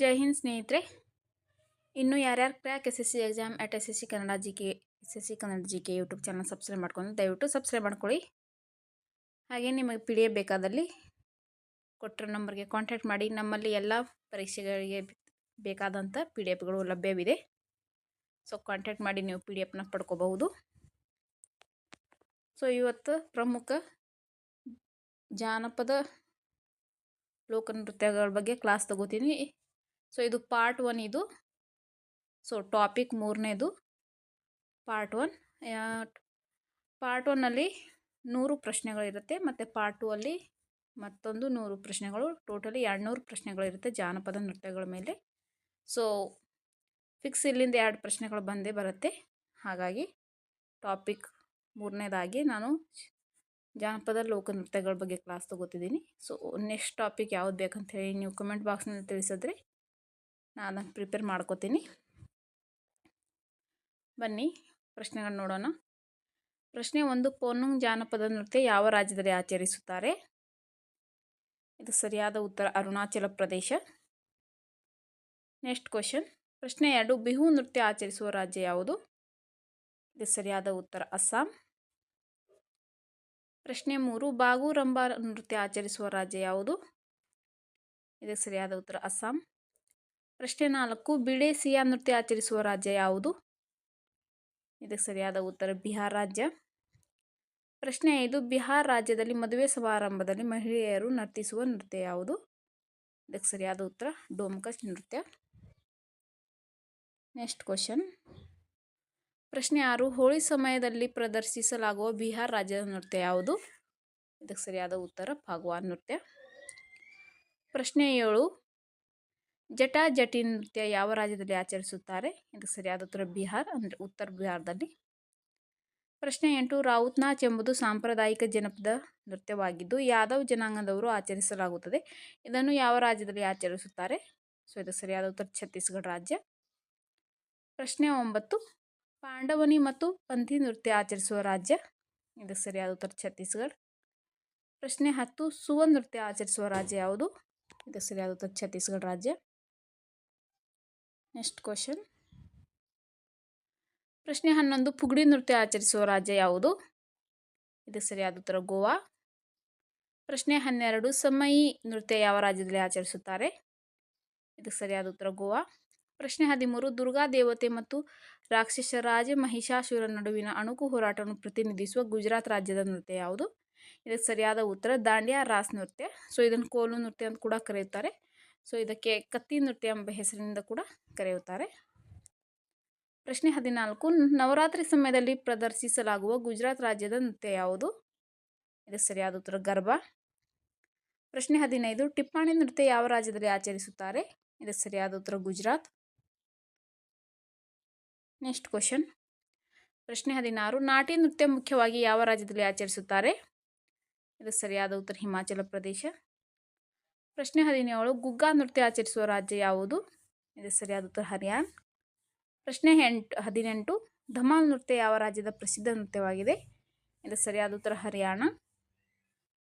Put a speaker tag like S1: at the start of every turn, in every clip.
S1: ಜೈ ಹಿಂದ್ ಸ್ನೇಹಿತರೆ. ಇನ್ನು ಯಾರ್ಯಾರು crack S S C exam at S S C Kannada G K S S C Kannada G K YouTube channel subscribe ಮಾಡ್ಕೊಂಡು ದಯವಿಟ್ಟು subscribe ಮಾಡ್ಕೊಳ್ಳಿ. ಹಾಗೆ ನಿಮಗೆ ಪಿ ಡಿ ಎಫ್ ಬೇಕಾದಲ್ಲಿ ಕೊಟ್ಟಿರೋ ನಂಬರ್ಗೆ ಕಾಂಟ್ಯಾಕ್ಟ್ ಮಾಡಿ. ನಮ್ಮಲ್ಲಿ ಎಲ್ಲ ಪರೀಕ್ಷೆಗಳಿಗೆ ಬೇಕಾದಂಥ ಪಿ ಡಿ ಎಫ್ಗಳು ಲಭ್ಯವಿದೆ. ಸೊ ಕಾಂಟ್ಯಾಕ್ಟ್ ಮಾಡಿ ನೀವು ಪಿ ಡಿ ಎಫ್ನ ಪಡ್ಕೋಬಹುದು. ಸೊ ಇವತ್ತು ಪ್ರಮುಖ ಜಾನಪದ ಲೋಕನೃತ್ಯಗಳ ಬಗ್ಗೆ ಕ್ಲಾಸ್ ತಗೋತೀನಿ. ಸೊ ಇದು ಪಾರ್ಟ್ ಒನ್ ಇದು. ಸೊ ಟಾಪಿಕ್ ಮೂರನೇದು. ಪಾರ್ಟ್ ಒನ್ ಪಾರ್ಟ್ ಒನ್ನಲ್ಲಿ ನೂರು ಪ್ರಶ್ನೆಗಳಿರುತ್ತೆ ಮತ್ತು ಪಾರ್ಟ್ ಟು ಅಲ್ಲಿ ಮತ್ತೊಂದು ನೂರು ಪ್ರಶ್ನೆಗಳು ಟೋಟಲಿ ಎರಡುನೂರು ಪ್ರಶ್ನೆಗಳಿರುತ್ತೆ ಜಾನಪದ ನೃತ್ಯಗಳ ಮೇಲೆ. ಸೊ ಫಿಕ್ಸ್ ಇಲ್ಲಿಂದ ಎರಡು ಪ್ರಶ್ನೆಗಳು ಬಂದೇ ಬರುತ್ತೆ. ಹಾಗಾಗಿ ಟಾಪಿಕ್ ಮೂರನೇದಾಗಿ ನಾನು ಜಾನಪದ ಲೋಕ ನೃತ್ಯಗಳ ಬಗ್ಗೆ ಕ್ಲಾಸ್ ತೊಗೋತಿದ್ದೀನಿ. ಸೊ ನೆಕ್ಸ್ಟ್ ಟಾಪಿಕ್ ಯಾವ್ದು ಬೇಕಂತ ಹೇಳಿ ನೀವು ಕಮೆಂಟ್ ಬಾಕ್ಸ್ನಲ್ಲಿ ತಿಳಿಸಿದ್ರೆ ನಾನು ಪ್ರಿಪೇರ್ ಮಾಡ್ಕೋತೀನಿ. ಬನ್ನಿ, ಪ್ರಶ್ನೆಗಳು ನೋಡೋಣ. ಪ್ರಶ್ನೆ ಒಂದು, ಪೋನುಂಗ್ ಜಾನಪದ ನೃತ್ಯ ಯಾವ ರಾಜ್ಯದಲ್ಲಿ ಆಚರಿಸುತ್ತಾರೆ? ಇದು ಸರಿಯಾದ ಉತ್ತರ, ಅರುಣಾಚಲ ಪ್ರದೇಶ. ನೆಕ್ಸ್ಟ್ ಕ್ವಶನ್ ಪ್ರಶ್ನೆ ಎರಡು, ಬಿಹು ನೃತ್ಯ ಆಚರಿಸುವ ರಾಜ್ಯ ಯಾವುದು? ಇದು ಸರಿಯಾದ ಉತ್ತರ, ಅಸ್ಸಾಂ. ಪ್ರಶ್ನೆ ಮೂರು ಬಾಗುರಂಬ ನೃತ್ಯ ಆಚರಿಸುವ ರಾಜ್ಯ ಯಾವುದು? ಇದು ಸರಿಯಾದ ಉತ್ತರ, ಅಸ್ಸಾಂ. ಪ್ರಶ್ನೆ ನಾಲ್ಕು, ಬಿಡೆ ಸಿಯಾ ನೃತ್ಯ ಆಚರಿಸುವ ರಾಜ್ಯ ಯಾವುದು? ಇದಕ್ಕೆ ಸರಿಯಾದ ಉತ್ತರ, ಬಿಹಾರ್ ರಾಜ್ಯ. ಪ್ರಶ್ನೆ ಐದು, ಬಿಹಾರ್ ರಾಜ್ಯದಲ್ಲಿ ಮದುವೆ ಸಮಾರಂಭದಲ್ಲಿ ಮಹಿಳೆಯರು ನರ್ತಿಸುವ ನೃತ್ಯ ಯಾವುದು? ಇದಕ್ಕೆ ಸರಿಯಾದ ಉತ್ತರ ಡೋಮ್ಕಚ್ ನೃತ್ಯ. Next question. ಪ್ರಶ್ನೆ ಆರು, ಹೋಳಿ ಸಮಯದಲ್ಲಿ ಪ್ರದರ್ಶಿಸಲಾಗುವ ಬಿಹಾರ್ ರಾಜ್ಯದ ನೃತ್ಯ ಯಾವುದು? ಇದಕ್ಕೆ ಸರಿಯಾದ ಉತ್ತರ, ಭಗವಾನ್ ನೃತ್ಯ. ಪ್ರಶ್ನೆ ಏಳು ಜಟಾ ಜಟಿ ನೃತ್ಯ ಯಾವ ರಾಜ್ಯದಲ್ಲಿ ಆಚರಿಸುತ್ತಾರೆ? ಇದಕ್ಕೆ ಸರಿಯಾದ ಉತ್ತರ ಬಿಹಾರ್, ಅಂದರೆ ಉತ್ತರ ಬಿಹಾರದಲ್ಲಿ. ಪ್ರಶ್ನೆ ಎಂಟು, ರಾವುತ್ ನಾಚ್ ಎಂಬುದು ಸಾಂಪ್ರದಾಯಿಕ ಜನಪದ ನೃತ್ಯವಾಗಿದ್ದು, ಯಾದವ್ ಜನಾಂಗದವರು ಆಚರಿಸಲಾಗುತ್ತದೆ. ಇದನ್ನು ಯಾವ ರಾಜ್ಯದಲ್ಲಿ ಆಚರಿಸುತ್ತಾರೆ? ಸೊ, ಇದು ಸರಿಯಾದ ಉತ್ತರ ಛತ್ತೀಸ್ಗಢ ರಾಜ್ಯ. ಪ್ರಶ್ನೆ ಒಂಬತ್ತು, ಪಾಂಡವನಿ ಮತ್ತು ಪಂಥಿ ನೃತ್ಯ ಆಚರಿಸುವ ರಾಜ್ಯ? ಇದು ಸರಿಯಾದ ಉತ್ತರ ಛತ್ತೀಸ್ಗಢ. ಪ್ರಶ್ನೆ ಹತ್ತು ಸುವ ನೃತ್ಯ ಆಚರಿಸುವ ರಾಜ್ಯ ಯಾವುದು? ಇದು ಸರಿಯಾದ ಉತ್ತರ ಛತ್ತೀಸ್ಗಢ ರಾಜ್ಯ. ನೆಕ್ಸ್ಟ್ ಕ್ವಶನ್ ಪ್ರಶ್ನೆ ಹನ್ನೊಂದು, ಪುಗಡಿ ನೃತ್ಯ ಆಚರಿಸುವ ರಾಜ್ಯ ಯಾವುದು? ಇದು ಸರಿಯಾದ ಉತ್ತರ ಗೋವಾ. ಪ್ರಶ್ನೆ ಹನ್ನೆರಡು, ಸಮಯಿ ನೃತ್ಯ ಯಾವ ರಾಜ್ಯದಲ್ಲಿ ಆಚರಿಸುತ್ತಾರೆ? ಇದು ಸರಿಯಾದ ಉತ್ತರ ಗೋವಾ. ಪ್ರಶ್ನೆ ಹದಿಮೂರು, ದುರ್ಗಾ ದೇವತೆ ಮತ್ತು ರಾಕ್ಷಸ ರಾಜ ಮಹಿಷಾಸುರ ನಡುವಿನ ಅಣುಕು ಹೋರಾಟವನ್ನು ಪ್ರತಿನಿಧಿಸುವ ಗುಜರಾತ್ ರಾಜ್ಯದ ನೃತ್ಯ ಯಾವುದು? ಇದಕ್ಕೆ ಸರಿಯಾದ ಉತ್ತರ ದಾಂಡಿಯಾ ರಾಸ್ ನೃತ್ಯ. ಸೊ ಇದನ್ನು ಕೋಲು ನೃತ್ಯ ಅಂತ ಕೂಡ ಕರೆಯುತ್ತಾರೆ. ಸೊ, ಇದಕ್ಕೆ ಕತ್ತಿ ನೃತ್ಯ ಎಂಬ ಹೆಸರಿನಿಂದ ಕೂಡ ಕರೆಯುತ್ತಾರೆ. ಪ್ರಶ್ನೆ ಹದಿನಾಲ್ಕು, ನವರಾತ್ರಿ ಸಮಯದಲ್ಲಿ ಪ್ರದರ್ಶಿಸಲಾಗುವ ಗುಜರಾತ್ ರಾಜ್ಯದ ನೃತ್ಯ ಯಾವುದು? ಇದು ಸರಿಯಾದ ಉತ್ತರ, ಗರ್ಭ. ಪ್ರಶ್ನೆ ಹದಿನೈದು, ಟಿಪ್ಪಾಣಿ ನೃತ್ಯ ಯಾವ ರಾಜ್ಯದಲ್ಲಿ ಆಚರಿಸುತ್ತಾರೆ? ಇದು ಸರಿಯಾದ ಉತ್ತರ, ಗುಜರಾತ್. Next question. ಪ್ರಶ್ನೆ ಹದಿನಾರು, ನಾಟಿ ನೃತ್ಯ ಮುಖ್ಯವಾಗಿ ಯಾವ ರಾಜ್ಯದಲ್ಲಿ ಆಚರಿಸುತ್ತಾರೆ? ಇದು ಸರಿಯಾದ ಉತ್ತರ, ಹಿಮಾಚಲ ಪ್ರದೇಶ. ಪ್ರಶ್ನೆ ಹದಿನೇಳು ಗುಗ್ಗಾ ನೃತ್ಯ ಆಚರಿಸುವ ರಾಜ್ಯ ಯಾವುದು? ಇದು ಸರಿಯಾದ ಉತ್ತರ ಹರಿಯಾಣ ಪ್ರಶ್ನೆ ಎಂಟು, ಹದಿನೆಂಟು, ಧಮಾಲ್ ನೃತ್ಯ ಯಾವ ರಾಜ್ಯದ ಪ್ರಸಿದ್ಧ ನೃತ್ಯವಾಗಿದೆ? ಇದು ಸರಿಯಾದ ಉತ್ತರ ಹರಿಯಾಣ.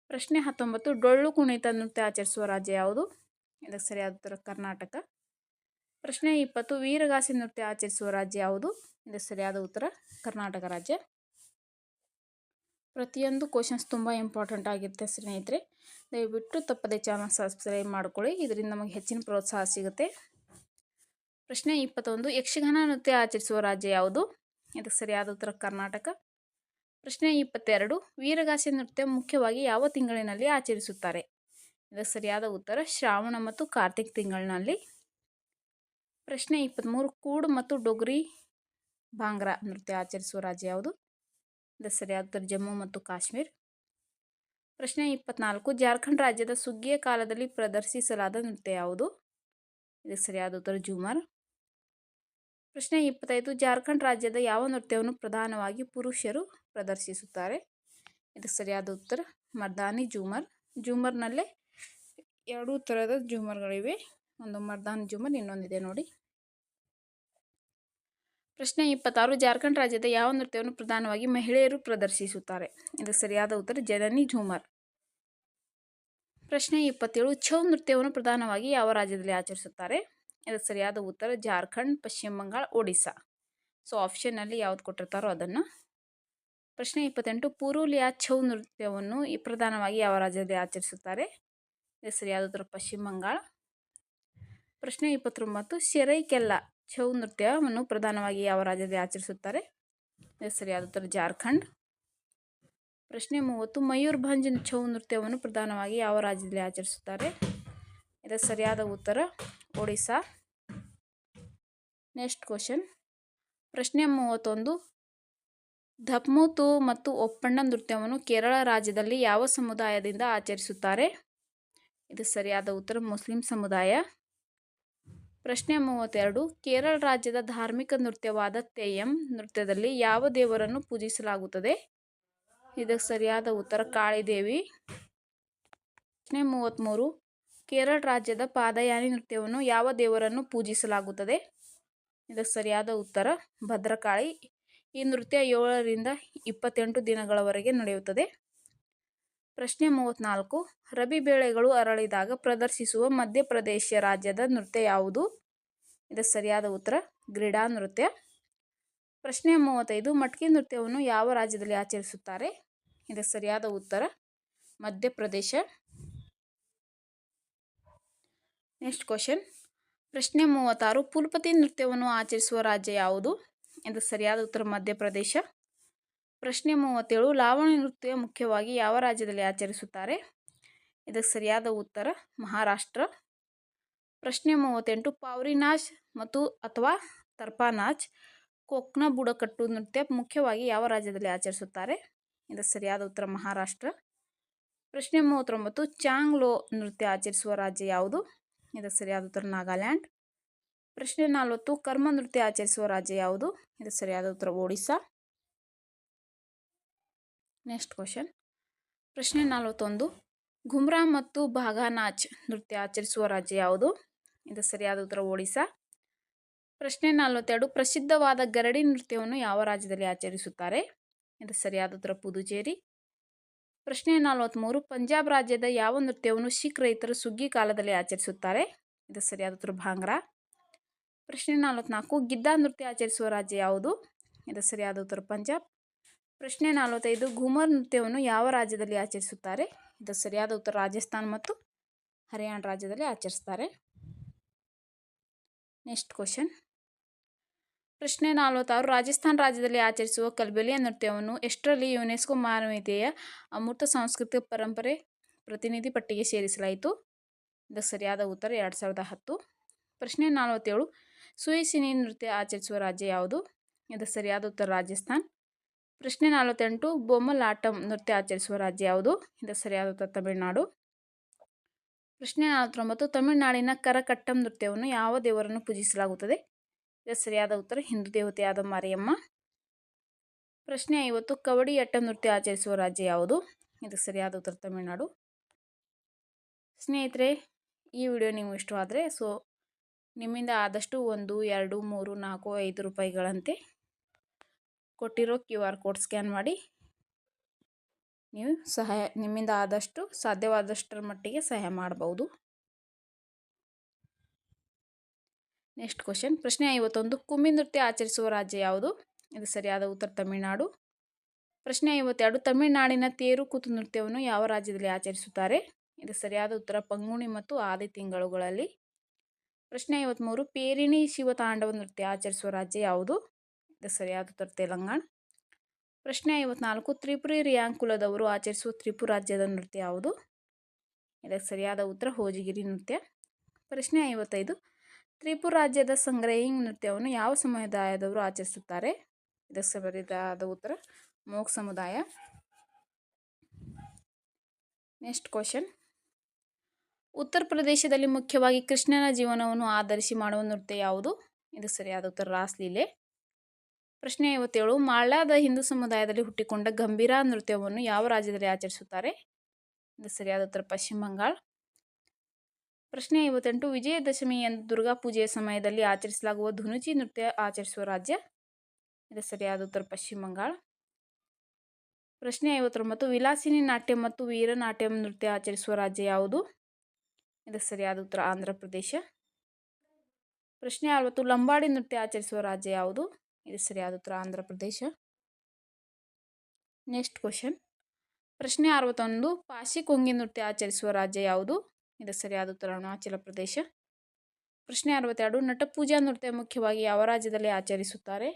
S1: ಪ್ರಶ್ನೆ ಹತ್ತೊಂಬತ್ತು, ಡೊಳ್ಳು ಕುಣಿತ ನೃತ್ಯ ಆಚರಿಸುವ ರಾಜ್ಯ ಯಾವುದು? ಇದಕ್ಕೆ ಸರಿಯಾದ ಉತ್ತರ ಕರ್ನಾಟಕ. ಪ್ರಶ್ನೆ ಇಪ್ಪತ್ತು, ವೀರಗಾಸೆ ನೃತ್ಯ ಆಚರಿಸುವ ರಾಜ್ಯ ಯಾವುದು? ಇದಕ್ಕೆ ಸರಿಯಾದ ಉತ್ತರ ಕರ್ನಾಟಕ ರಾಜ್ಯ. ಪ್ರತಿಯೊಂದು ಕ್ವಶನ್ಸ್ ತುಂಬ ಇಂಪಾರ್ಟೆಂಟ್ ಆಗಿರುತ್ತೆ ಸ್ನೇಹಿತರೆ. ದಯವಿಟ್ಟು ತಪ್ಪದೆ ಚಾನಲ್ ಸಬ್ಸ್ಕ್ರೈಬ್ ಮಾಡ್ಕೊಳ್ಳಿ. ಇದರಿಂದ ನಮಗೆ ಹೆಚ್ಚಿನ ಪ್ರೋತ್ಸಾಹ ಸಿಗುತ್ತೆ. ಪ್ರಶ್ನೆ ಇಪ್ಪತ್ತೊಂದು, ಯಕ್ಷಗಾನ ನೃತ್ಯ ಆಚರಿಸುವ ರಾಜ್ಯ ಯಾವುದು? ಇದಕ್ಕೆ ಸರಿಯಾದ ಉತ್ತರ ಕರ್ನಾಟಕ. ಪ್ರಶ್ನೆ ಇಪ್ಪತ್ತೆರಡು, ವೀರಗಾಸೆ ನೃತ್ಯ ಮುಖ್ಯವಾಗಿ ಯಾವ ತಿಂಗಳಿನಲ್ಲಿ ಆಚರಿಸುತ್ತಾರೆ? ಇದಕ್ಕೆ ಸರಿಯಾದ ಉತ್ತರ ಶ್ರಾವಣ ಮತ್ತು ಕಾರ್ತಿಕ್ ತಿಂಗಳಿನಲ್ಲಿ. ಪ್ರಶ್ನೆ ಇಪ್ಪತ್ತ್ಮೂರು ಕೂಡು ಮತ್ತು ಡೊಗ್ರಿ, ಭಾಂಗ್ರಾ ನೃತ್ಯ ಆಚರಿಸುವ ರಾಜ್ಯ ಯಾವುದು? ಉತ್ತರ ಜಮ್ಮು ಮತ್ತು ಕಾಶ್ಮೀರ್. ಪ್ರಶ್ನೆ ಇಪ್ಪತ್ನಾಲ್ಕು, ಜಾರ್ಖಂಡ್ ರಾಜ್ಯದ ಸುಗ್ಗಿಯ ಕಾಲದಲ್ಲಿ ಪ್ರದರ್ಶಿಸಲಾದ ನೃತ್ಯ ಯಾವುದು? ಇದು ಸರಿಯಾದ ಉತ್ತರ ಜೂಮರ್. ಪ್ರಶ್ನೆ ಇಪ್ಪತ್ತೈದು, ಜಾರ್ಖಂಡ್ ರಾಜ್ಯದ ಯಾವ ನೃತ್ಯವನ್ನು ಪ್ರಧಾನವಾಗಿ ಪುರುಷರು ಪ್ರದರ್ಶಿಸುತ್ತಾರೆ? ಇದು ಸರಿಯಾದ ಉತ್ತರ ಮರ್ದಾನಿ ಜೂಮರ್. ಜೂಮರ್ನಲ್ಲೇ ಎರಡೂ ಥರದ ಜೂಮರ್ಗಳಿವೆ. ಒಂದು ಮರ್ದಾನಿ ಜೂಮರ್, ಇನ್ನೊಂದಿದೆ ನೋಡಿ. ಪ್ರಶ್ನೆ ಇಪ್ಪತ್ತಾರು, ಜಾರ್ಖಂಡ್ ರಾಜ್ಯದ ಯಾವ ನೃತ್ಯವನ್ನು ಪ್ರಧಾನವಾಗಿ ಮಹಿಳೆಯರು ಪ್ರದರ್ಶಿಸುತ್ತಾರೆ? ಇದು ಸರಿಯಾದ ಉತ್ತರ, ಜನನಿ ಝೂಮರ್. ಪ್ರಶ್ನೆ ಇಪ್ಪತ್ತೇಳು, ಛೌ ನೃತ್ಯವನ್ನು ಪ್ರಧಾನವಾಗಿ ಯಾವ ರಾಜ್ಯದಲ್ಲಿ ಆಚರಿಸುತ್ತಾರೆ? ಇದಕ್ಕೆ ಸರಿಯಾದ ಉತ್ತರ, ಜಾರ್ಖಂಡ್, ಪಶ್ಚಿಮ ಬಂಗಾಳ, ಒಡಿಸ್ಸಾ. ಸೊ ಆಪ್ಷನ್ನಲ್ಲಿ ಯಾವ್ದು ಕೊಟ್ಟಿರ್ತಾರೋ ಅದನ್ನು. ಪ್ರಶ್ನೆ ಇಪ್ಪತ್ತೆಂಟು, ಪುರುಲಿಯಾ ಛೌ ನೃತ್ಯವನ್ನು ಈ ಪ್ರಧಾನವಾಗಿ ಯಾವ ರಾಜ್ಯದಲ್ಲಿ ಆಚರಿಸುತ್ತಾರೆ? ಇದು ಸರಿಯಾದ ಉತ್ತರ, ಪಶ್ಚಿಮ ಬಂಗಾಳ. ಪ್ರಶ್ನೆ ಇಪ್ಪತ್ತೊಂಬತ್ತು ಶೆರೈಕೆಲ್ಲ ಛೌ ನೃತ್ಯವನ್ನು ಪ್ರಧಾನವಾಗಿ ಯಾವ ರಾಜ್ಯದಲ್ಲಿ ಆಚರಿಸುತ್ತಾರೆ? ಸರಿಯಾದ ಉತ್ತರ ಜಾರ್ಖಂಡ್. ಪ್ರಶ್ನೆ ಮೂವತ್ತು ಮಯೂರ್ಭಂಜ್ ಛೌ ನೃತ್ಯವನ್ನು ಪ್ರಧಾನವಾಗಿ ಯಾವ ರಾಜ್ಯದಲ್ಲಿ ಆಚರಿಸುತ್ತಾರೆ? ಇದು ಸರಿಯಾದ ಉತ್ತರ, ಒಡಿಸ್ಸಾ. Next question. ಪ್ರಶ್ನೆ ಮೂವತ್ತೊಂದು, ಧಪ್ಮೂತು ಮತ್ತು ಒಪ್ಪಣ್ಣ ನೃತ್ಯವನ್ನು ಕೇರಳ ರಾಜ್ಯದಲ್ಲಿ ಯಾವ ಸಮುದಾಯದಿಂದ ಆಚರಿಸುತ್ತಾರೆ? ಇದು ಸರಿಯಾದ ಉತ್ತರ, ಮುಸ್ಲಿಂ ಸಮುದಾಯ. ಪ್ರಶ್ನೆ ಮೂವತ್ತೆರಡು, ಕೇರಳ ರಾಜ್ಯದ ಧಾರ್ಮಿಕ ನೃತ್ಯವಾದ ತೆಯ್ಯಂ ನೃತ್ಯದಲ್ಲಿ ಯಾವ ದೇವರನ್ನು ಪೂಜಿಸಲಾಗುತ್ತದೆ? ಇದಕ್ಕೆ ಸರಿಯಾದ ಉತ್ತರ ಕಾಳಿದೇವಿ. ಪ್ರಶ್ನೆ ಮೂವತ್ತ್ಮೂರು ಕೇರಳ ರಾಜ್ಯದ ಪಾದಯಾನಿ ನೃತ್ಯವನ್ನು ಯಾವ ದೇವರನ್ನು ಪೂಜಿಸಲಾಗುತ್ತದೆ? ಇದಕ್ಕೆ ಸರಿಯಾದ ಉತ್ತರ ಭದ್ರಕಾಳಿ. ಈ ನೃತ್ಯ ಏಳರಿಂದ ಇಪ್ಪತ್ತೆಂಟು ದಿನಗಳವರೆಗೆ ನಡೆಯುತ್ತದೆ. ಪ್ರಶ್ನೆ ಮೂವತ್ತ್ನಾಲ್ಕು ರಬಿ ಬೆಳೆಗಳು ಅರಳಿದಾಗ ಪ್ರದರ್ಶಿಸುವ ಮಧ್ಯಪ್ರದೇಶ ರಾಜ್ಯದ ನೃತ್ಯ ಯಾವುದು? ಇದಕ್ಕೆ ಸರಿಯಾದ ಉತ್ತರ ಗ್ರೀಡಾ ನೃತ್ಯ. ಪ್ರಶ್ನೆ ಮೂವತ್ತೈದು, ಮಟ್ಕಿ ನೃತ್ಯವನ್ನು ಯಾವ ರಾಜ್ಯದಲ್ಲಿ ಆಚರಿಸುತ್ತಾರೆ? ಇದಕ್ಕೆ ಸರಿಯಾದ ಉತ್ತರ, ಮಧ್ಯಪ್ರದೇಶ. ನೆಕ್ಸ್ಟ್ ಕ್ವಶನ್, ಪ್ರಶ್ನೆ ಮೂವತ್ತಾರು, ಪುಲ್ಪತಿ ನೃತ್ಯವನ್ನು ಆಚರಿಸುವ ರಾಜ್ಯ ಯಾವುದು? ಇದು ಸರಿಯಾದ ಉತ್ತರ, ಮಧ್ಯಪ್ರದೇಶ. ಪ್ರಶ್ನೆ ಮೂವತ್ತೇಳು ಲಾವಣಿ ನೃತ್ಯ ಮುಖ್ಯವಾಗಿ ಯಾವ ರಾಜ್ಯದಲ್ಲಿ ಆಚರಿಸುತ್ತಾರೆ? ಇದಕ್ಕೆ ಸರಿಯಾದ ಉತ್ತರ, ಮಹಾರಾಷ್ಟ್ರ. ಪ್ರಶ್ನೆ ಮೂವತ್ತೆಂಟು ಪಾವ್ರಿನಾಚ್ ಮತ್ತು ಅಥವಾ ತರ್ಪಾನಾಚ್ ಕೊಕ್ನ ಬುಡಕಟ್ಟು ನೃತ್ಯ ಮುಖ್ಯವಾಗಿ ಯಾವ ರಾಜ್ಯದಲ್ಲಿ ಆಚರಿಸುತ್ತಾರೆ? ಇದಕ್ಕೆ ಸರಿಯಾದ ಉತ್ತರ, ಮಹಾರಾಷ್ಟ್ರ. ಪ್ರಶ್ನೆ ಮೂವತ್ತೊಂಬತ್ತು, ಚಾಂಗ್ಲೋ ನೃತ್ಯ ಆಚರಿಸುವ ರಾಜ್ಯ ಯಾವುದು? ಇದಕ್ಕೆ ಸರಿಯಾದ ಉತ್ತರ, ನಾಗಾಲ್ಯಾಂಡ್. ಪ್ರಶ್ನೆ ನಲವತ್ತು, ಕರ್ಮ ನೃತ್ಯ ಆಚರಿಸುವ ರಾಜ್ಯ ಯಾವುದು? ಇದಕ್ಕೆ ಸರಿಯಾದ ಉತ್ತರ, ಒಡಿಸ್ಸಾ. ನೆಕ್ಸ್ಟ್ ಕ್ವಶನ್ ಪ್ರಶ್ನೆ ನಲವತ್ತೊಂದು. ಘುಮ್ರಾ ಮತ್ತು ಭಾಗಾನಾಚ್ ನೃತ್ಯ ಆಚರಿಸುವ ರಾಜ್ಯ ಯಾವುದು? ಇದು ಸರಿಯಾದ ಉತ್ತರ ಒಡಿಸಾ ಪ್ರಶ್ನೆ ನಲವತ್ತೆರಡು. ಪ್ರಸಿದ್ಧವಾದ ಗರಡಿ ನೃತ್ಯವನ್ನು ಯಾವ ರಾಜ್ಯದಲ್ಲಿ ಆಚರಿಸುತ್ತಾರೆ? ಇದು ಸರಿಯಾದ ಉತ್ತರ ಪುದುಚೇರಿ. ಪ್ರಶ್ನೆ ನಲವತ್ತ್ಮೂರು ಪಂಜಾಬ್ ರಾಜ್ಯದ ಯಾವ ನೃತ್ಯವನ್ನು ಸಿಖ್ ರೈತರು ಸುಗ್ಗಿ ಕಾಲದಲ್ಲಿ ಆಚರಿಸುತ್ತಾರೆ? ಇದು ಸರಿಯಾದ ಉತ್ತರ ಭಾಂಗ್ರಾ. ಪ್ರಶ್ನೆ ನಲವತ್ನಾಲ್ಕು. ಗಿದ್ದಾ ನೃತ್ಯ ಆಚರಿಸುವ ರಾಜ್ಯ ಯಾವುದು? ಇದು ಸರಿಯಾದ ಉತ್ತರ ಪಂಜಾಬ್. ಪ್ರಶ್ನೆ ನಲವತ್ತೈದು, ಘೂಮರ್ ನೃತ್ಯವನ್ನು ಯಾವ ರಾಜ್ಯದಲ್ಲಿ ಆಚರಿಸುತ್ತಾರೆ? ಇದು ಸರಿಯಾದ ಉತ್ತರ ರಾಜಸ್ಥಾನ್ ಮತ್ತು ಹರಿಯಾಣ ರಾಜ್ಯದಲ್ಲಿ ಆಚರಿಸ್ತಾರೆ. ನೆಕ್ಸ್ಟ್ ಕ್ವಶನ್ ಪ್ರಶ್ನೆ ನಲವತ್ತಾರು, ರಾಜಸ್ಥಾನ್ ರಾಜ್ಯದಲ್ಲಿ ಆಚರಿಸುವ ಕಲ್ಬೆಲಿಯ ನೃತ್ಯವನ್ನು ಎಷ್ಟರಲ್ಲಿ ಯುನೆಸ್ಕೋ ಮಾನವೀಯತೆಯ ಅಮೂರ್ತ ಸಾಂಸ್ಕೃತಿಕ ಪರಂಪರೆ ಪ್ರತಿನಿಧಿ ಪಟ್ಟಿಗೆ ಸೇರಿಸಲಾಯಿತು? ಇದಕ್ಕೆ ಸರಿಯಾದ ಉತ್ತರ ಎರಡು ಸಾವಿರದ ಹತ್ತು. ಪ್ರಶ್ನೆ ನಲವತ್ತೇಳು ಸುಯಿಸಿನಿ ನೃತ್ಯ ಆಚರಿಸುವ ರಾಜ್ಯ ಯಾವುದು? ಇದು ಸರಿಯಾದ ಉತ್ತರ ರಾಜಸ್ಥಾನ್. ಪ್ರಶ್ನೆ ನಲವತ್ತೆಂಟು ಬೊಮ್ಮಲಾಟಂ ನೃತ್ಯ ಆಚರಿಸುವ ರಾಜ್ಯ ಯಾವುದು? ಇದು ಸರಿಯಾದ ಉತ್ತರ ತಮಿಳುನಾಡು. ಪ್ರಶ್ನೆ ನಲವತ್ತೊಂಬತ್ತು ತಮಿಳುನಾಡಿನ ಕರಕಟ್ಟಂ ನೃತ್ಯವನ್ನು ಯಾವ ದೇವರನ್ನು ಪೂಜಿಸಲಾಗುತ್ತದೆ? ಇದು ಸರಿಯಾದ ಉತ್ತರ ಹಿಂದೂ ದೇವತೆಯಾದ ಮಾರಿಯಮ್ಮ. ಪ್ರಶ್ನೆ ಐವತ್ತು ಕವಡಿ ಅಟ್ಟಂ ನೃತ್ಯ ಆಚರಿಸುವ ರಾಜ್ಯ ಯಾವುದು? ಇದು ಸರಿಯಾದ ಉತ್ತರ ತಮಿಳುನಾಡು. ಸ್ನೇಹಿತರೆ, ಈ ವಿಡಿಯೋ ನಿಮಗೆ ಇಷ್ಟವಾದರೆ ಸೊ, ನಿಮ್ಮಿಂದ ಆದಷ್ಟು ಒಂದು, ಎರಡು, ಮೂರು, ನಾಲ್ಕು, ಐದು ರೂಪಾಯಿಗಳಂತೆ ಕೊಟ್ಟಿರೋ ಕ್ಯೂ ಆರ್ ಕೋಡ್ ಸ್ಕ್ಯಾನ್ ಮಾಡಿ. ನೀವು ಸಹಾಯ, ನಿಮ್ಮಿಂದ ಆದಷ್ಟು ಸಾಧ್ಯವಾದಷ್ಟರ ಮಟ್ಟಿಗೆ ಸಹಾಯ ಮಾಡಬಹುದು ನೆಕ್ಸ್ಟ್ ಕ್ವಶನ್, ಪ್ರಶ್ನೆ ಐವತ್ತೊಂದು ಕುಂಬಿ ನೃತ್ಯ ಆಚರಿಸುವ ರಾಜ್ಯ ಯಾವುದು? ಇದು ಸರಿಯಾದ ಉತ್ತರ ತಮಿಳುನಾಡು. ಪ್ರಶ್ನೆ ಐವತ್ತೆರಡು, ತಮಿಳುನಾಡಿನ ತೇರು ಕೂತು ನೃತ್ಯವನ್ನು ಯಾವ ರಾಜ್ಯದಲ್ಲಿ ಆಚರಿಸುತ್ತಾರೆ? ಇದು ಸರಿಯಾದ ಉತ್ತರ ಪಂಗುಣಿ ಮತ್ತು ಆದಿ ತಿಂಗಳುಗಳಲ್ಲಿ. ಪ್ರಶ್ನೆ ಐವತ್ತ್ಮೂರು ಪೇರಿಣಿ ಶಿವತಾಂಡವ ನೃತ್ಯ ಆಚರಿಸುವ ರಾಜ್ಯ ಯಾವುದು? ಇದು ಸರಿಯಾದ ಉತ್ತರ ತೆಲಂಗಾಣ. ಪ್ರಶ್ನೆ ಐವತ್ನಾಲ್ಕು, ತ್ರಿಪುರಿ ರಿಯಾಂಗ್ ಕುಲದವರು ಆಚರಿಸುವ ತ್ರಿಪುರ ರಾಜ್ಯದ ನೃತ್ಯ ಯಾವುದು? ಇದಕ್ಕೆ ಸರಿಯಾದ ಉತ್ತರ ಹೋಜಿಗಿರಿ ನೃತ್ಯ. ಪ್ರಶ್ನೆ ಐವತ್ತೈದು, ತ್ರಿಪುರ ರಾಜ್ಯದ ಸಂಗ್ರಹಿಂಗ್ ನೃತ್ಯವನ್ನು ಯಾವ ಸಮುದಾಯದವರು ಆಚರಿಸುತ್ತಾರೆ? ಇದಕ್ಕೆ ಸರಿಯಾದ ಉತ್ತರ ಮೋಕ್ ಸಮುದಾಯ. Next question. ಉತ್ತರ ಪ್ರದೇಶದಲ್ಲಿ ಮುಖ್ಯವಾಗಿ ಕೃಷ್ಣನ ಜೀವನವನ್ನು ಆಧರಿಸಿ ಮಾಡುವ ನೃತ್ಯ ಯಾವುದು? ಇದು ಸರಿಯಾದ ಉತ್ತರ ರಾಸ್ಲೀಲೆ ಪ್ರಶ್ನೆ ಐವತ್ತೇಳು ಮಾಳಾದ ಹಿಂದೂ ಸಮುದಾಯದಲ್ಲಿ ಹುಟ್ಟಿಕೊಂಡ ಗಂಭೀರ ನೃತ್ಯವನ್ನು ಯಾವ ರಾಜ್ಯದಲ್ಲಿ ಆಚರಿಸುತ್ತಾರೆ? ಸರಿಯಾದ ಉತ್ತರ ಪಶ್ಚಿಮ ಬಂಗಾಳ. ಪ್ರಶ್ನೆ ಐವತ್ತೆಂಟು, ವಿಜಯದಶಮಿ ಎಂದು ದುರ್ಗಾ ಪೂಜೆಯ ಸಮಯದಲ್ಲಿ ಆಚರಿಸಲಾಗುವ ಧುನುಚಿ ನೃತ್ಯ ಆಚರಿಸುವ ರಾಜ್ಯ? ಇದು ಸರಿಯಾದ ಉತ್ತರ ಪಶ್ಚಿಮ ಬಂಗಾಳ. ಪ್ರಶ್ನೆ ಐವತ್ತೊಂಬತ್ತು, ವಿಲಾಸಿನಿ ನಾಟ್ಯ ಮತ್ತು ವೀರನಾಟ್ಯಂ ನೃತ್ಯ ಆಚರಿಸುವ ರಾಜ್ಯ ಯಾವುದು? ಇದು ಸರಿಯಾದ ಉತ್ತರ ಆಂಧ್ರ ಪ್ರದೇಶ. ಪ್ರಶ್ನೆ ಅರವತ್ತು, ಲಂಬಾಡಿ ನೃತ್ಯ ಆಚರಿಸುವ ರಾಜ್ಯ ಯಾವುದು? ಇದು ಸರಿಯಾದ ಉತ್ತರ ಆಂಧ್ರ ಪ್ರದೇಶ. ನೆಕ್ಸ್ಟ್ ಕ್ವಶನ್ ಪ್ರಶ್ನೆ ಅರವತ್ತೊಂದು. ಪಾಶಿ ಕೊಂಗಿ ನೃತ್ಯ ಆಚರಿಸುವ ರಾಜ್ಯ ಯಾವುದು? ಇದು ಸರಿಯಾದ ಉತ್ತರ ಅರುಣಾಚಲ ಪ್ರದೇಶ. ಪ್ರಶ್ನೆ ಅರವತ್ತೆರಡು. ನಟಪೂಜಾ ನೃತ್ಯ ಮುಖ್ಯವಾಗಿ ಯಾವ ರಾಜ್ಯದಲ್ಲಿ ಆಚರಿಸುತ್ತಾರೆ?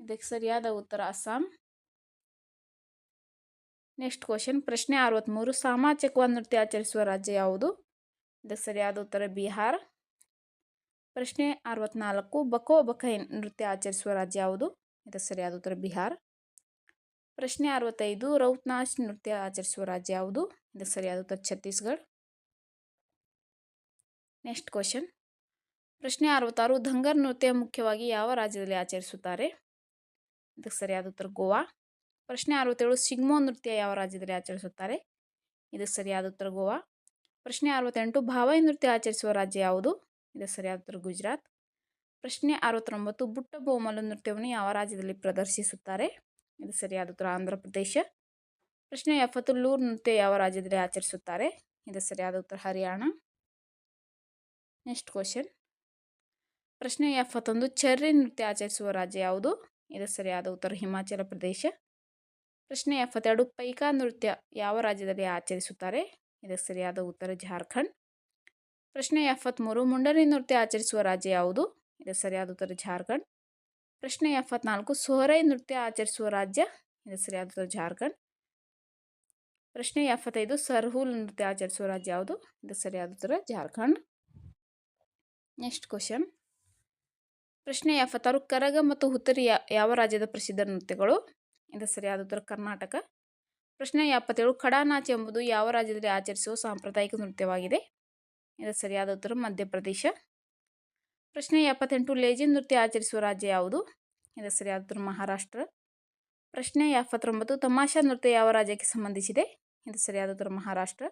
S1: ಇದಕ್ಕೆ ಸರಿಯಾದ ಉತ್ತರ ಅಸ್ಸಾಂ. ನೆಕ್ಸ್ಟ್ ಕ್ವಶನ್ ಪ್ರಶ್ನೆ ಅರವತ್ತ್ಮೂರು ಸಾಮಾ ಚಕ್ವಾ ನೃತ್ಯ ಆಚರಿಸುವ ರಾಜ್ಯ ಯಾವುದು? ಇದಕ್ಕೆ ಸರಿಯಾದ ಉತ್ತರ ಬಿಹಾರ. ಪ್ರಶ್ನೆ ಅರವತ್ನಾಲ್ಕು, ಬಕೋ ಬಕೈನ್ ನೃತ್ಯ ಆಚರಿಸುವ ರಾಜ್ಯ ಯಾವುದು? ಇದಕ್ಕೆ ಸರಿಯಾದ ಉತ್ತರ ಬಿಹಾರ್. ಪ್ರಶ್ನೆ ಅರವತ್ತೈದು ರೌತ್ನಾಚ್ ನೃತ್ಯ ಆಚರಿಸುವ ರಾಜ್ಯ ಯಾವುದು? ಇದಕ್ಕೆ ಸರಿಯಾದ ಉತ್ತರ ಛತ್ತೀಸ್ಗಢ. Next question. ಪ್ರಶ್ನೆ ಅರವತ್ತಾರು, ಧಂಗರ್ ನೃತ್ಯ ಮುಖ್ಯವಾಗಿ ಯಾವ ರಾಜ್ಯದಲ್ಲಿ ಆಚರಿಸುತ್ತಾರೆ? ಇದಕ್ಕೆ ಸರಿಯಾದ ಉತ್ತರ ಗೋವಾ. ಪ್ರಶ್ನೆ ಅರವತ್ತೇಳು, ಸಿಗ್ಮೋ ನೃತ್ಯ ಯಾವ ರಾಜ್ಯದಲ್ಲಿ ಆಚರಿಸುತ್ತಾರೆ? ಇದಕ್ಕೆ ಸರಿಯಾದ ಉತ್ತರ ಗೋವಾ. ಪ್ರಶ್ನೆ ಅರವತ್ತೆಂಟು, ಭಾವೈ ನೃತ್ಯ ಆಚರಿಸುವ ರಾಜ್ಯ ಯಾವುದು? ಇದಕ್ಕೆ ಸರಿಯಾದ ಉತ್ತರ ಗುಜರಾತ್. ಪ್ರಶ್ನೆ ಅರವತ್ತೊಂಬತ್ತು ಬುಟ್ಟ ಬೋಮಲ ನೃತ್ಯವನ್ನು ಯಾವ ರಾಜ್ಯದಲ್ಲಿ ಪ್ರದರ್ಶಿಸುತ್ತಾರೆ? ಇದು ಸರಿಯಾದ ಉತ್ತರ ಆಂಧ್ರ ಪ್ರದೇಶ. ಪ್ರಶ್ನೆ ಎಪ್ಪತ್ತು, ಲೂರ್ ನೃತ್ಯ ಯಾವ ರಾಜ್ಯದಲ್ಲಿ ಆಚರಿಸುತ್ತಾರೆ? ಇದು ಸರಿಯಾದ ಉತ್ತರ ಹರಿಯಾಣ. Next question. ಪ್ರಶ್ನೆ ಎಪ್ಪತ್ತೊಂದು, ಚರ್ರಿ ನೃತ್ಯ ಆಚರಿಸುವ ರಾಜ್ಯ ಯಾವುದು? ಇದು ಸರಿಯಾದ ಉತ್ತರ ಹಿಮಾಚಲ ಪ್ರದೇಶ. ಪ್ರಶ್ನೆ ಎಪ್ಪತ್ತೆರಡು, ಪೈಕಾ ನೃತ್ಯ ಯಾವ ರಾಜ್ಯದಲ್ಲಿ ಆಚರಿಸುತ್ತಾರೆ? ಇದಕ್ಕೆ ಸರಿಯಾದ ಉತ್ತರ ಜಾರ್ಖಂಡ್. ಪ್ರಶ್ನೆ ಎಪ್ಪತ್ತ್ಮೂರು ಮುಂಡರಿ ನೃತ್ಯ ಆಚರಿಸುವ ರಾಜ್ಯ ಯಾವುದು? ಇದು ಸರಿಯಾದ ಉತ್ತರ ಜಾರ್ಖಂಡ್. ಪ್ರಶ್ನೆ ಎಪ್ಪತ್ನಾಲ್ಕು ಸೋಹರೈ ನೃತ್ಯ ಆಚರಿಸುವ ರಾಜ್ಯ? ಇದು ಸರಿಯಾದ ಉತ್ತರ ಜಾರ್ಖಂಡ್. ಪ್ರಶ್ನೆ ಎಪ್ಪತ್ತೈದು, ಸರ್ಹುಲ್ ನೃತ್ಯ ಆಚರಿಸುವ ರಾಜ್ಯ ಯಾವುದು? ಇದು ಸರಿಯಾದ ಉತ್ತರ ಜಾರ್ಖಂಡ್. Next question. ಪ್ರಶ್ನೆ ಎಪ್ಪತ್ತಾರು, ಕರಗ ಮತ್ತು ಹುತ್ತರಿ ಯಾವ ರಾಜ್ಯದ ಪ್ರಸಿದ್ಧ ನೃತ್ಯಗಳು? ಇದು ಸರಿಯಾದ ಉತ್ತರ ಕರ್ನಾಟಕ. ಪ್ರಶ್ನೆ ಎಪ್ಪತ್ತೇಳು, ಖಡಾನಾಚ್ ಎಂಬುದು ಯಾವ ರಾಜ್ಯದಲ್ಲಿ ಆಚರಿಸುವ ಸಾಂಪ್ರದಾಯಿಕ ನೃತ್ಯವಾಗಿದೆ? ಇದು ಸರಿಯಾದ ಉತ್ತರ. ಮಧ್ಯಪ್ರದೇಶ. ಪ್ರಶ್ನೆ ಎಪ್ಪತ್ತೆಂಟು ಲೇಜಿನ್ ನೃತ್ಯ ಆಚರಿಸುವ ರಾಜ್ಯ ಯಾವುದು? ಇದರ ಸರಿಯಾದ ಉತ್ತರ, ಮಹಾರಾಷ್ಟ್ರ. ಪ್ರಶ್ನೆ ಎಪ್ಪತ್ತೊಂಬತ್ತು, ತಮಾಷಾ ನೃತ್ಯ ಯಾವ ರಾಜ್ಯಕ್ಕೆ ಸಂಬಂಧಿಸಿದೆ? ಇದು ಸರಿಯಾದ ಉತ್ತರ, ಮಹಾರಾಷ್ಟ್ರ.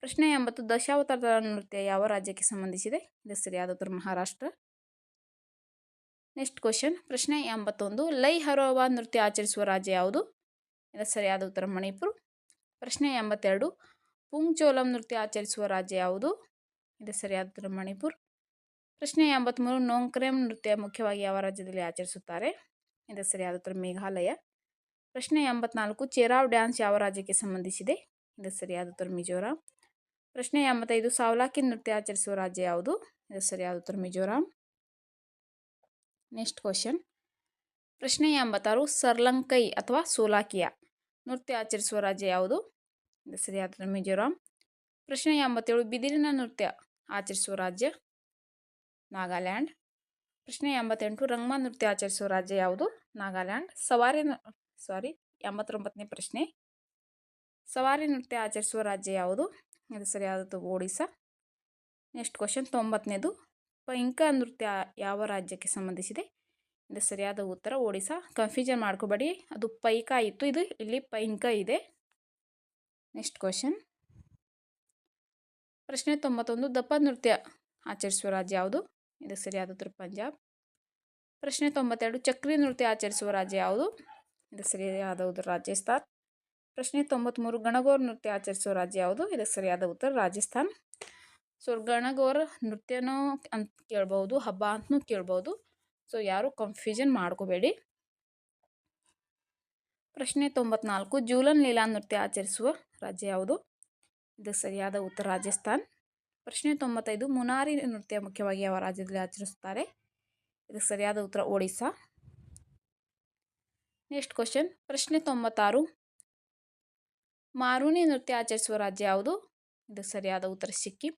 S1: ಪ್ರಶ್ನೆ ಎಂಬತ್ತು ದಶಾವತಾರ ನೃತ್ಯ ಯಾವ ರಾಜ್ಯಕ್ಕೆ ಸಂಬಂಧಿಸಿದೆ? ಇದು ಸರಿಯಾದ ಉತ್ತರ, ಮಹಾರಾಷ್ಟ್ರ. Next question. ಪ್ರಶ್ನೆ ಎಂಬತ್ತೊಂದು, ಲೈ ಹರೋವಾ ನೃತ್ಯ ಆಚರಿಸುವ ರಾಜ್ಯ ಯಾವುದು? ಇದರ ಸರಿಯಾದ ಉತ್ತರ, ಮಣಿಪುರ್. ಪ್ರಶ್ನೆ ಎಂಬತ್ತೆರಡು, ಪುಂಗ್ಚೋಲಂ ನೃತ್ಯ ಆಚರಿಸುವ ರಾಜ್ಯ ಯಾವುದು? ಇದು ಸರಿಯಾದ ಮಣಿಪುರ್. ಪ್ರಶ್ನೆ ಎಂಬತ್ತ್ಮೂರು ನೋಂಕ್ರೇಮ್ ನೃತ್ಯ ಮುಖ್ಯವಾಗಿ ಯಾವ ರಾಜ್ಯದಲ್ಲಿ ಆಚರಿಸುತ್ತಾರೆ? ಇದು ಸರಿಯಾದ ಉತ್ತರ ಮೇಘಾಲಯ. ಪ್ರಶ್ನೆ ಎಂಬತ್ನಾಲ್ಕು, ಚೇರಾವ್ ಡ್ಯಾನ್ಸ್ ಯಾವ ರಾಜ್ಯಕ್ಕೆ ಸಂಬಂಧಿಸಿದೆ? ಇದು ಸರಿಯಾದ ಉತ್ತರ ಮಿಜೋರಾಂ. ಪ್ರಶ್ನೆ ಎಂಬತ್ತೈದು, ಸಾವ್ಲಾಕಿ ನೃತ್ಯ ಆಚರಿಸುವ ರಾಜ್ಯ ಯಾವುದು? ಇದು ಸರಿಯಾದ ಉತ್ತರ ಮಿಜೋರಾಂ. Next question. ಪ್ರಶ್ನೆ ಎಂಬತ್ತಾರು, ಸರ್ಲಂಕೈ ಅಥವಾ ಸೋಲಾಕಿಯ? ನೃತ್ಯ ಆಚರಿಸುವ ರಾಜ್ಯ ಯಾವುದು? ಇದು ಸರಿಯಾದ ಮಿಜೋರಾಂ. ಪ್ರಶ್ನೆ ಎಂಬತ್ತೇಳು, ಬಿದಿರಿನ ನೃತ್ಯ ಆಚರಿಸುವ ರಾಜ್ಯ ನಾಗಾಲ್ಯಾಂಡ್. ಪ್ರಶ್ನೆ ಎಂಬತ್ತೆಂಟು, ರಂಗಮ ನೃತ್ಯ ಆಚರಿಸುವ ರಾಜ್ಯ ಯಾವುದು? ನಾಗಾಲ್ಯಾಂಡ್. ಸವಾರಿ ಸಾರಿ ಎಂಬತ್ತೊಂಬತ್ತನೇ ಪ್ರಶ್ನೆ. ಸವಾರಿ ನೃತ್ಯ ಆಚರಿಸುವ ರಾಜ್ಯ ಯಾವುದು? ಇದು ಸರಿಯಾದದ್ದು ಒಡಿಸ್ಸಾ. ನೆಕ್ಸ್ಟ್ ಕ್ವಶನ್ ತೊಂಬತ್ತನೇದು. ಪೈಂಕ ನೃತ್ಯ ಯಾವ ರಾಜ್ಯಕ್ಕೆ ಸಂಬಂಧಿಸಿದೆ? ಇದು ಸರಿಯಾದ ಉತ್ತರ, ಒಡಿಸ್ಸಾ. ಕನ್ಫ್ಯೂಷನ್ ಮಾಡ್ಕೋಬೇಡಿ. ಅದು ಪೈಕ ಇತ್ತು, ಇದು ಇಲ್ಲಿ ಪೈಂಕ ಇದೆ. ನೆಕ್ಸ್ಟ್ ಕ್ವಶನ್ ಪ್ರಶ್ನೆ ತೊಂಬತ್ತೊಂದು, ದಪ್ಪ ನೃತ್ಯ ಆಚರಿಸುವ ರಾಜ್ಯ ಯಾವುದು? ಇದಕ್ಕೆ ಸರಿಯಾದ ಉತ್ತರ ಪಂಜಾಬ್. ಪ್ರಶ್ನೆ ತೊಂಬತ್ತೆರಡು, ಚಕ್ರಿ ನೃತ್ಯ ಆಚರಿಸುವ ರಾಜ್ಯ ಯಾವುದು? ಇದಕ್ಕೆ ಸರಿಯಾದ ಉತ್ತರ ರಾಜಸ್ಥಾನ್. ಪ್ರಶ್ನೆ ತೊಂಬತ್ತ್ಮೂರು ಗಣಗೋರ್ ನೃತ್ಯ ಆಚರಿಸುವ ರಾಜ್ಯ ಯಾವುದು? ಇದಕ್ಕೆ ಸರಿಯಾದ ಉತ್ತರ ರಾಜಸ್ಥಾನ್. ಸೊ, ಗಣಗೋರ್ ನೃತ್ಯನೂ ಅಂತ ಕೇಳ್ಬೋದು, ಹಬ್ಬ ಅಂತನೂ ಕೇಳ್ಬೋದು. ಸೊ, ಯಾರು ಕನ್ಫ್ಯೂಷನ್ ಮಾಡ್ಕೋಬೇಡಿ. ಪ್ರಶ್ನೆ ತೊಂಬತ್ನಾಲ್ಕು, ಜೂಲನ್ ಲೀಲಾ ನೃತ್ಯ ಆಚರಿಸುವ ರಾಜ್ಯ ಯಾವುದು? ಇದಕ್ಕೆ ಸರಿಯಾದ ಉತ್ತರ ರಾಜಸ್ಥಾನ್. ಪ್ರಶ್ನೆ ತೊಂಬತ್ತೈದು, ಮುನಾರಿ ನೃತ್ಯ ಮುಖ್ಯವಾಗಿ ಯಾವ ರಾಜ್ಯದಲ್ಲಿ ಆಚರಿಸುತ್ತಾರೆ? ಇದಕ್ಕೆ ಸರಿಯಾದ ಉತ್ತರ ಒಡಿಸ್ಸಾ. ನೆಕ್ಸ್ಟ್ ಕ್ವಶನ್, ಪ್ರಶ್ನೆ ತೊಂಬತ್ತಾರು, ಮಾರುನಿ ನೃತ್ಯ ಆಚರಿಸುವ ರಾಜ್ಯ ಯಾವುದು? ಇದಕ್ಕೆ ಸರಿಯಾದ ಉತ್ತರ ಸಿಕ್ಕಿಂ.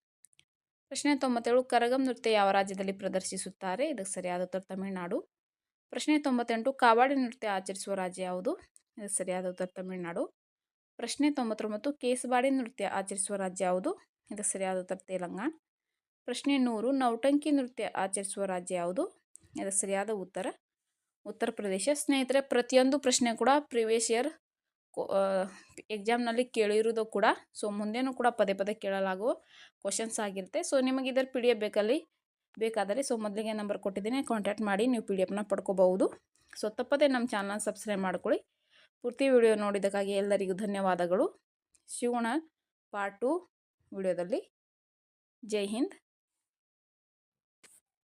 S1: ಪ್ರಶ್ನೆ ತೊಂಬತ್ತೇಳು, ಕರಗಂ ನೃತ್ಯ ಯಾವ ರಾಜ್ಯದಲ್ಲಿ ಪ್ರದರ್ಶಿಸುತ್ತಾರೆ? ಇದಕ್ಕೆ ಸರಿಯಾದ ಉತ್ತರ ತಮಿಳುನಾಡು. ಪ್ರಶ್ನೆ ತೊಂಬತ್ತೆಂಟು, ಕಾವಾಡಿ ನೃತ್ಯ ಆಚರಿಸುವ ರಾಜ್ಯ ಯಾವುದು? ಇದಕ್ಕೆ ಸರಿಯಾದ ಉತ್ತರ ತಮಿಳುನಾಡು. ಪ್ರಶ್ನೆ ತೊಂಬತ್ತೊಂಬತ್ತು ಕೇಸಬಾಡಿ ನೃತ್ಯ ಆಚರಿಸುವ ರಾಜ್ಯ ಯಾವುದು? ಇದಕ್ಕೆ ಸರಿಯಾದ ಉತ್ತರ ತೆಲಂಗಾಣ. ಪ್ರಶ್ನೆ ನೂರು, ನೌಟಂಕಿ ನೃತ್ಯ ಆಚರಿಸುವ ರಾಜ್ಯ ಯಾವುದು? ಇದಕ್ಕೆ ಸರಿಯಾದ ಉತ್ತರ. ಉತ್ತರ ಪ್ರದೇಶ. ಸ್ನೇಹಿತರೆ, ಪ್ರತಿಯೊಂದು ಪ್ರಶ್ನೆ ಕೂಡ ಪ್ರಿವಿಯಸ್ ಇಯರ್ ಎಕ್ಸಾಮ್ನಲ್ಲಿ ಕೇಳಿರೋದು ಕೂಡ ಸೊ ಮುಂದೆನೂ ಕೂಡ ಪದೇ ಪದೇ ಕೇಳಲಾಗುವ ಕ್ವಶನ್ಸ್ ಆಗಿರುತ್ತೆ. ಸೊ ನಿಮಗೆ ಇದರ ಪಿ ಡಿ ಎಫ್ ಬೇಕಲ್ಲಿ? ಬೇಕಾದರೆ ಸೊ ಮೊದಲಿಗೆ ನಂಬರ್ ಕೊಟ್ಟಿದ್ದೀನಿ ಕಾಂಟ್ಯಾಕ್ಟ್ ಮಾಡಿ, ನೀವು ಪಿ ಡಿ ಎಫ್ನ ಪಡ್ಕೋಬಹುದು. ಸೊ ತಪ್ಪದೇ ನಮ್ಮ ಚಾನಲ್ನ ಸಬ್ಸ್ಕ್ರೈಬ್ ಮಾಡ್ಕೊಳ್ಳಿ. ಪೂರ್ತಿ ವಿಡಿಯೋ ನೋಡಿದ್ದಕ್ಕಾಗಿ ಎಲ್ಲರಿಗೂ ಧನ್ಯವಾದಗಳು. ಶಿವಣ ಪಾರ್ಟ್ ಟು ವಿಡಿಯೋದಲ್ಲಿ. ಜೈ ಹಿಂದ್.